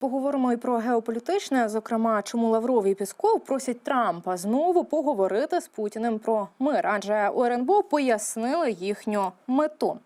Поговоримо і про геополітичне, зокрема, чому Лавров і Пісков просять Трампа знову поговорити з Путіним про мир, адже у пояснили їхню мету.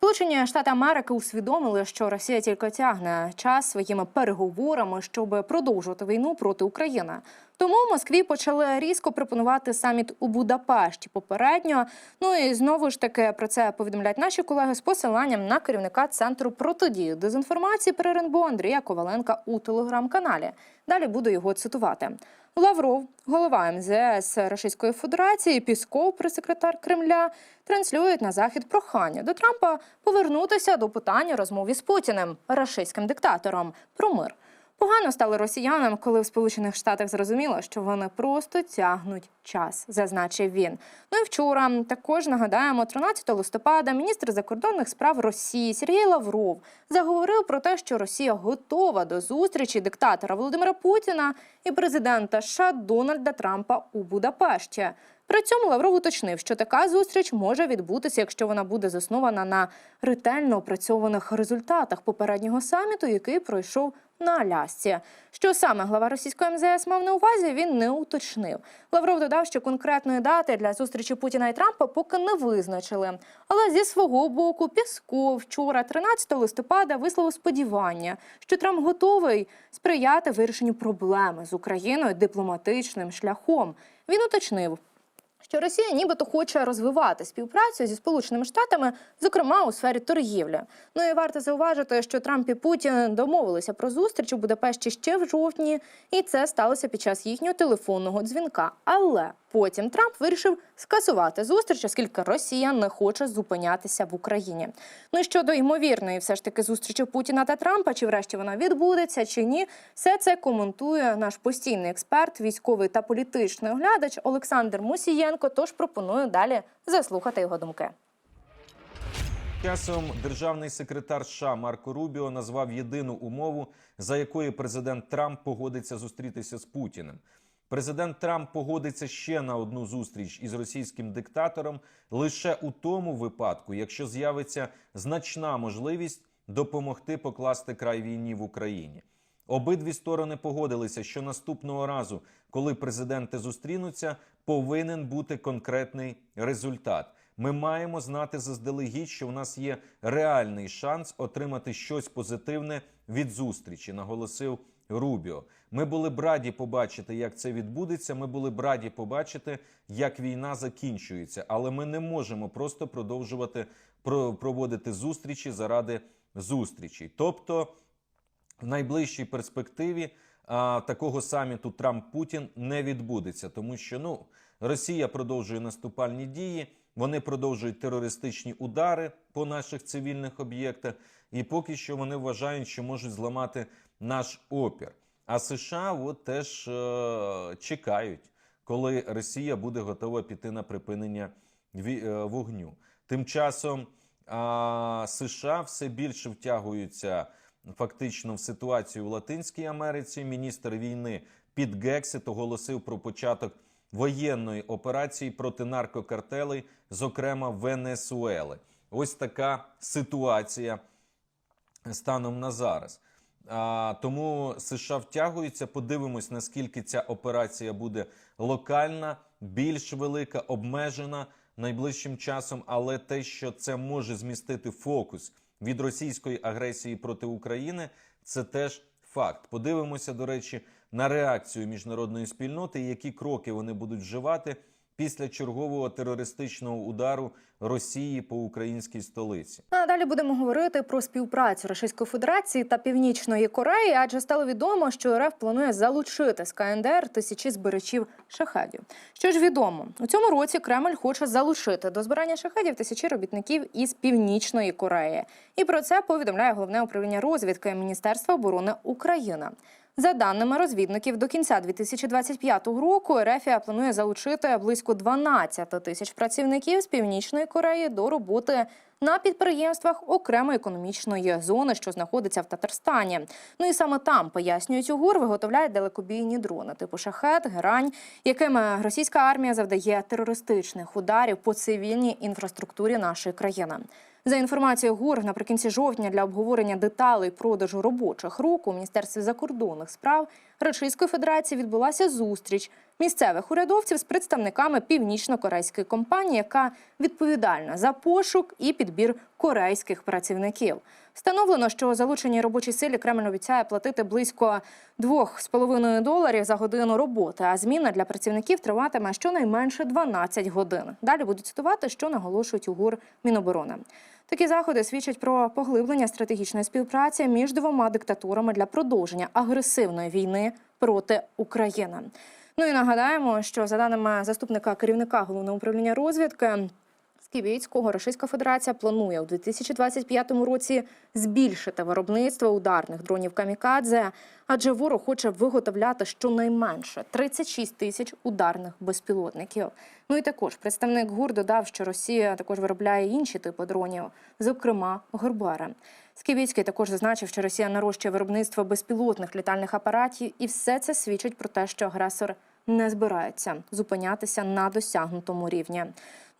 Сполучені Штати Америки усвідомили, що Росія тільки тягне час своїми переговорами, щоб продовжувати війну проти України. Тому в Москві почали різко пропонувати саміт у Будапешті попередньо. Ну і знову ж таки про це повідомляють наші колеги з посиланням на керівника центру протидії дезінформації при РНБО Андрія Коваленка у телеграм-каналі. Далі буду його цитувати. Лавров, голова МЗС Російської Федерації, Пісков, прес-секретар Кремля, транслюють на захід прохання до Трампа повернутися до питання розмови з Путіним, рашистським диктатором, про мир. Погано стало росіянам, коли в Сполучених Штатах зрозуміло, що вони просто тягнуть час, зазначив він. Ну і вчора також нагадаємо, 13 листопада міністр закордонних справ Росії Сергій Лавров заговорив про те, що Росія готова до зустрічі диктатора Володимира Путіна і президента США Дональда Трампа у Будапешті. При цьому Лавров уточнив, що така зустріч може відбутися, якщо вона буде заснована на ретельно опрацьованих результатах попереднього саміту, який пройшов на Алясці. Що саме глава російської МЗС мав на увазі, він не уточнив. Лавров додав, що конкретної дати для зустрічі Путіна і Трампа поки не визначили. Але зі свого боку Пісков вчора, 13 листопада, висловив сподівання, що Трамп готовий сприяти вирішенню проблеми з Україною дипломатичним шляхом. Він уточнив що Росія нібито хоче розвивати співпрацю зі Сполученими Штатами, зокрема у сфері торгівлі. Ну і варто зауважити, що Трамп і Путін домовилися про зустріч у Будапешті ще в жовтні, і це сталося під час їхнього телефонного дзвінка. Але потім Трамп вирішив скасувати зустріч, оскільки Росія не хоче зупинятися в Україні. Ну і щодо ймовірної, все ж таки зустрічі Путіна та Трампа, чи врешті вона відбудеться, чи ні, все це коментує наш постійний експерт, військовий та політичний оглядач Олександр Мусієнко. Тож пропоную далі заслухати його думки. Часом державний секретар США Марко Рубіо назвав єдину умову, за якою президент Трамп погодиться зустрітися з Путіним. Президент Трамп погодиться ще на одну зустріч із російським диктатором лише у тому випадку, якщо з'явиться значна можливість допомогти покласти край війні в Україні. Обидві сторони погодилися, що наступного разу, коли президенти зустрінуться, повинен бути конкретний результат. Ми маємо знати заздалегідь, що в нас є реальний шанс отримати щось позитивне від зустрічі, наголосив Рубіо. Ми були б раді побачити, як це відбудеться. Ми були б раді побачити, як війна закінчується, але ми не можемо просто продовжувати проводити зустрічі заради зустрічі. Тобто, в найближчій перспективі а, такого саміту Трамп Путін не відбудеться, тому що ну Росія продовжує наступальні дії. Вони продовжують терористичні удари по наших цивільних об'єктах, і поки що вони вважають, що можуть зламати наш опір. А США от теж е чекають, коли Росія буде готова піти на припинення е вогню. Тим часом е США все більше втягуються фактично в ситуацію в Латинській Америці. Міністр війни Піт Гексит оголосив про початок воєнної операції проти наркокартелей, зокрема Венесуели. Ось така ситуація станом на зараз. А, Тому США втягуються. Подивимось, наскільки ця операція буде локальна, більш велика, обмежена найближчим часом. Але те, що це може змістити фокус від російської агресії проти України, це теж факт. Подивимося, до речі, на реакцію міжнародної спільноти, які кроки вони будуть вживати після чергового терористичного удару Росії по українській столиці. А далі будемо говорити про співпрацю Російської Федерації та Північної Кореї, адже стало відомо, що РФ планує залучити з КНДР тисячі збирачів шахедів. Що ж відомо у цьому році Кремль хоче залучити до збирання шахедів тисячі робітників із Північної Кореї, і про це повідомляє головне управління розвідки Міністерства оборони України. За даними розвідників, до кінця 2025 року Ерефія планує залучити близько 12 тисяч працівників з північної Кореї до роботи на підприємствах окремої економічної зони, що знаходиться в Татарстані. Ну і саме там пояснюють УГУР, виготовляють далекобійні дрони типу шахет, герань, якими російська армія завдає терористичних ударів по цивільній інфраструктурі нашої країни. За інформацією ГУР, наприкінці жовтня для обговорення деталей продажу робочих рук у Міністерстві закордонних справ Російської Федерації відбулася зустріч місцевих урядовців з представниками північно-корейської компанії, яка відповідальна за пошук і підбір корейських працівників. Встановлено, що залученій робочій силі Кремль обіцяє платити близько 2,5 доларів за годину роботи, а зміна для працівників триватиме щонайменше 12 годин. Далі буду цитувати, що наголошують у ГУР Міноборони. Такі заходи свідчать про поглиблення стратегічної співпраці між двома диктатурами для продовження агресивної війни проти України. Ну і нагадаємо, що за даними заступника керівника головного управління розвідки. Скібіцького Російська Федерація планує у 2025 році збільшити виробництво ударних дронів камікадзе, адже ворог хоче виготовляти щонайменше 36 тисяч ударних безпілотників. Ну і також представник ГУР додав, що Росія також виробляє інші типи дронів, зокрема Горбари. Скібіцький також зазначив, що Росія нарощує виробництво безпілотних літальних апаратів, і все це свідчить про те, що агресор не збирається зупинятися на досягнутому рівні.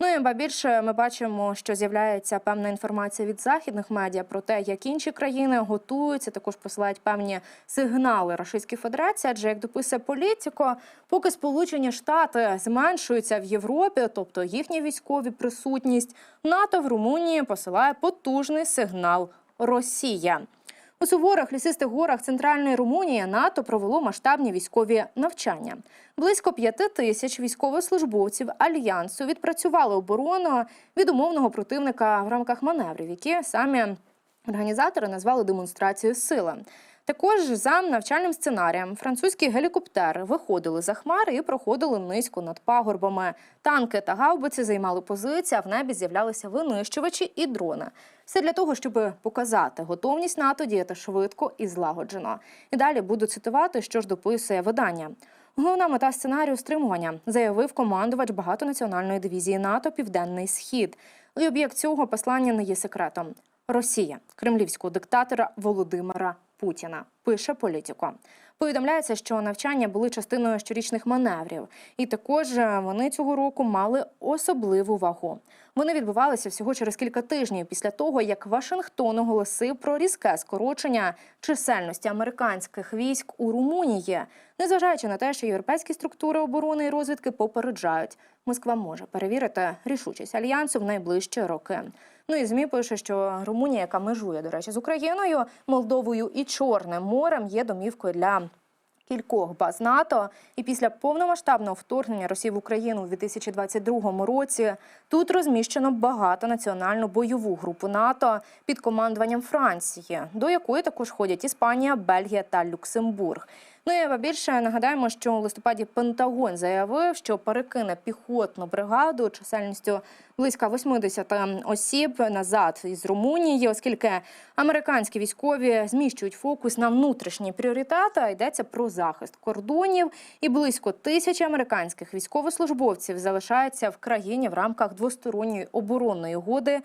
Ну і ба більше ми бачимо, що з'являється певна інформація від західних медіа про те, як інші країни готуються, також посилають певні сигнали Російської Федерації. Адже як дописує політико, поки Сполучені Штати зменшуються в Європі, тобто їхня військові присутність, НАТО в Румунії посилає потужний сигнал Росія. У суворих лісистих горах центральної Румунії НАТО провело масштабні військові навчання. Близько п'яти тисяч військовослужбовців альянсу відпрацювали оборону від умовного противника в рамках маневрів, які самі організатори назвали демонстрацією сили. Також за навчальним сценарієм французькі гелікоптери виходили за хмари і проходили низько над пагорбами. Танки та гаубиці займали позиції, а в небі з'являлися винищувачі і дрони. Все для того, щоб показати готовність НАТО діяти швидко і злагоджено. І далі буду цитувати, що ж дописує видання. Головна мета сценарію стримування, заявив командувач багатонаціональної дивізії НАТО Південний Схід. І об'єкт цього послання не є секретом. Росія кремлівського диктатора Володимира Путіна пише політико. Повідомляється, що навчання були частиною щорічних маневрів, і також е, вони цього року мали особливу вагу. Вони відбувалися всього через кілька тижнів після того, як Вашингтон оголосив про різке скорочення чисельності американських військ у Румунії, незважаючи на те, що європейські структури оборони і розвідки попереджають, Москва може перевірити рішучість альянсу в найближчі роки. Ну і змі пише, що Румунія, яка межує до речі з Україною, Молдовою і Чорним морем, є домівкою для кількох баз НАТО. І після повномасштабного вторгнення Росії в Україну у 2022 році тут розміщено багатонаціональну бойову групу НАТО під командуванням Франції, до якої також ходять Іспанія, Бельгія та Люксембург. Ну і більше нагадаємо, що у листопаді Пентагон заявив, що перекине піхотну бригаду чисельністю близько 80 осіб назад із Румунії, оскільки американські військові зміщують фокус на внутрішні пріоритети. а Йдеться про захист кордонів, і близько тисячі американських військовослужбовців залишаються в країні в рамках двосторонньої оборонної угоди